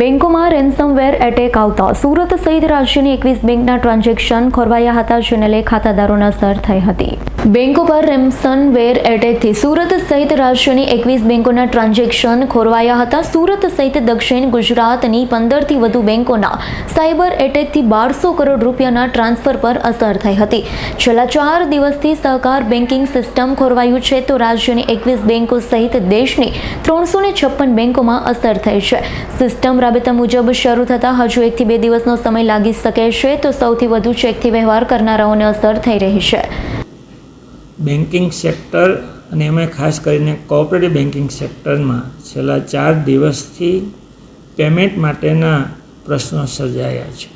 બેંકોમાં ransomware attack આવતા સુરત સહિત રાજ્યની એકવીસ બેંકના ટ્રાન્ઝેક્શન ખોરવાયા હતા જેને લઈ ખાતાદારોને અસર થઈ હતી. બેંકો પર રેમસનવેર એટેકથી સુરત સહિત રાજ્યની એકવીસ બેંકોના ટ્રાન્ઝેક્શન ખોરવાયા હતા. સુરત સહિત દક્ષિણ ગુજરાતની પંદરથી વધુ બેંકોના સાયબર એટેકથી બારસો કરોડ રૂપિયાના ટ્રાન્સફર પર અસર થઈ હતી. છેલ્લા ચાર દિવસથી સહકાર બેન્કિંગ સિસ્ટમ ખોરવાયું છે તો રાજ્યની એકવીસ બેંકો સહિત દેશની ત્રણસો છપ્પન બેંકોમાં અસર થઈ છે. સિસ્ટમ રાબેતા મુજબ શરૂ થતાં હજુ એકથી બે દિવસનો સમય લાગી શકે છે તો સૌથી વધુ ચેકથી વ્યવહાર કરનારાઓને અસર થઈ રહી છે. બેન્કિંગ સેક્ટર અને એમાં ખાસ કરીને કોઓપરેટિવ બેન્કિંગ સેક્ટરમાં છેલ્લા ચાર દિવસથી પેમેન્ટ માટેના પ્રશ્નો સર્જાયા છે.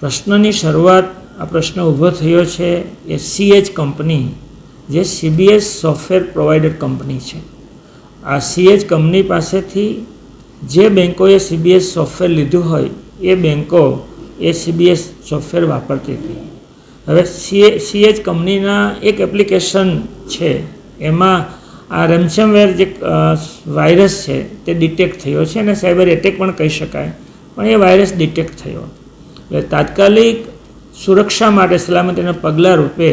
પ્રશ્નની શરૂઆત આ પ્રશ્ન ઊભો થયો છે એ સીએચ કંપની, જે સીબીએસ સોફ્ટવેર પ્રોવાઈડર કંપની છે. આ સીએચ કંપની પાસેથી જે બેન્કોએ સીબીએસ સોફ્ટવેર લીધું હોય એ બેંકો એ સીબીએસ સોફ્ટવેર વાપરતી હતી. હવે સીએ સીએચ કંપનીના એક એપ્લિકેશન છે. એમાં આ રેમસમવેર જે વાયરસ છે તે ડિટેક્ટ થયો છે અને સાયબર એટેક પણ કહી શકાય. પણ એ વાયરસ ડિટેક્ટ થયો. એટલે તાત્કાલિક સુરક્ષા માટે સલામતીના પગલાં રૂપે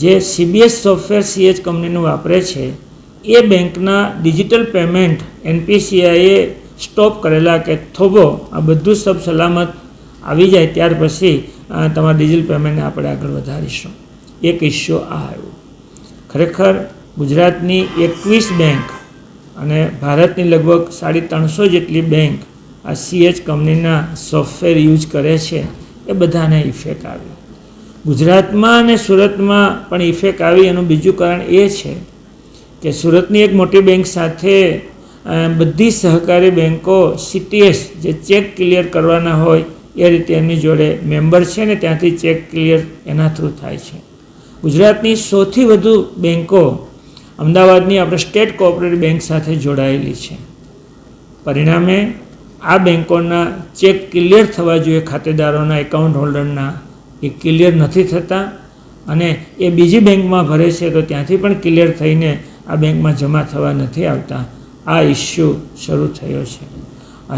જે સીબીએસ સોફ્ટવેર સીએચ કંપનીનું વાપરે છે, એ બેંકના ડિજિટલ પેમેન્ટ એનપીસીઆઈએ સ્ટોપ કરેલા કે થોભો આ બધું સબ સલામત આવી જાય ત્યાર પછી તમારા ડિજિટલ પેમેન્ટને આપણે આગળ વધારીશું. એક ઇસ્યુ આ આવ્યો. ખરેખર ગુજરાતની એકવીસ બેંક અને ભારતની લગભગ સાડી ત્રણસો જેટલી બેંક આ સીએચ કંપનીના સોફ્ટવેર યુઝ કરે છે, એ બધાને ઇફેક્ટ આવ્યો. ગુજરાતમાં અને સુરતમાં પણ ઇફેક્ટ આવી. એનું બીજું કારણ એ છે કે સુરતની એક મોટી બેંક સાથે બધી સહકારી બેંકો સીટીએસ જે ચેક ક્લિયર કરવાના હોય એ રીતે એમની જોડે મેમ્બર છે ને ત્યાંથી ચેક ક્લિયર એના થ્રુ થાય છે. ગુજરાતની સૌથી વધુ બેંકો અમદાવાદની આપણે સ્ટેટ કોઓપરેટિવ બેંક સાથે જોડાયેલી છે. પરિણામે આ બેંકોના ચેક ક્લિયર થવા જોઈએ ખાતેદારોના એકાઉન્ટ હોલ્ડરના એ ક્લિયર નથી થતા અને એ બીજી બેંકમાં ભરે છે તો ત્યાંથી પણ ક્લિયર થઈને આ બેંકમાં જમા થવા નથી આવતા. આ ઇસ્યુ શરૂ થયો છે.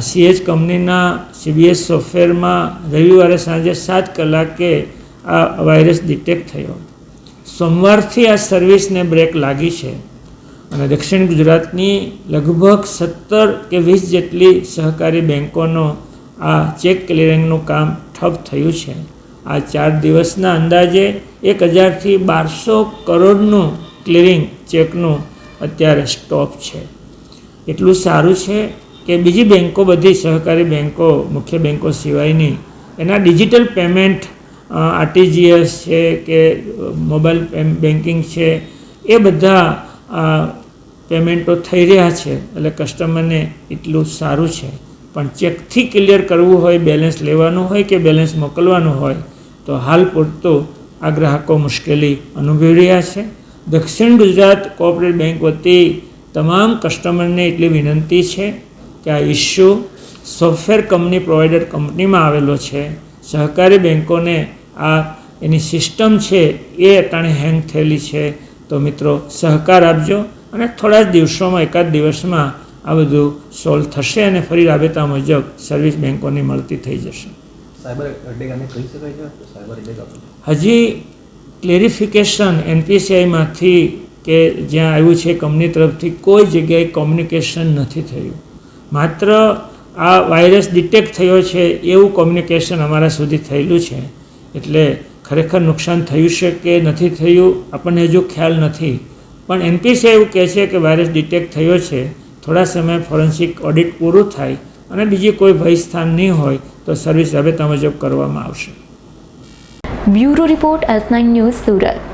સીએચ કંપનીના સીબીએસ સોફ્ટવેરમાં રવિવારે સાંજે સાત કલાકે આ વાયરસ ડિટેક્ટ થયો. સોમવારથી આ સર્વિસને બ્રેક લાગી છે. અને દક્ષિણ ગુજરાતની લગભગ સત્તર કે વીસ જેટલી સહકારી બેંકોનો આ ચેક ક્લિયરિંગનું કામ ઠપ થયું છે. આ ચાર દિવસના અંદાજે એક હજારથી બારસો કરોડનું ક્લિયરિંગ ચેકનું અત્યારે સ્ટોપ છે. એટલું સારું છે કે બીજી બેન્કો બધી સહકારી બેંકો, મુખ્ય બેંકો સિવાયની એના ડિજિટલ પેમેન્ટ આરટીજીએસ છે કે મોબાઈલ બેન્કિંગ છે, એ બધા પેમેન્ટો થઈ રહ્યા છે. એટલે કસ્ટમરને એટલું સારું છે. પણ ચેકથી ક્લિયર કરવું હોય, બેલેન્સ લેવાનું હોય કે બેલેન્સ મોકલવાનું હોય, તો હાલ પૂરતું આ ગ્રાહકો મુશ્કેલી અનુભવી રહ્યા છે. દક્ષિણ ગુજરાત કોઓપરેટિવ બેંક વતી તમામ કસ્ટમરને એટલી વિનંતી છે કે આ ઇસ્યુ સોફ્ટવેર કંપની પ્રોવાઈડર કંપનીમાં આવેલો છે. સહકારી બેન્કોને આ એની સિસ્ટમ છે એ અટાણે હેંગ થયેલી છે. તો મિત્રો સહકાર આપજો અને થોડા જ દિવસોમાં એકાદ દિવસમાં આ બધું સોલ્વ થશે અને ફરી રાબેતા મુજબ સર્વિસ બેન્કોની મળતી થઈ જશે. હજી ક્લેરિફિકેશન એનપીસીઆઈમાંથી કે જ્યાં આવ્યું છે કંપની તરફથી કોઈ જગ્યાએ કોમ્યુનિકેશન નથી થયું. માત્ર આ વાયરસ ડિટેક્ટ થયો છે એવું કોમ્યુનિકેશન અમારા સુધી થયેલું છે. એટલે ખરેખર નુકસાન થયું છે કે નથી થયું, આપણને હજુ ખ્યાલ નથી. પણ એનપીસી એવું કહે છે કે વાયરસ ડિટેક્ટ થયો છે. થોડા સમય ફોરેન્સિક ઓડિટ પૂરું થાય અને બીજી કોઈ ભયસ્થાન નહીં હોય તો સર્વિસ રાબેતા મુજબ કરવામાં આવશે. Bureau report S nine news Surat.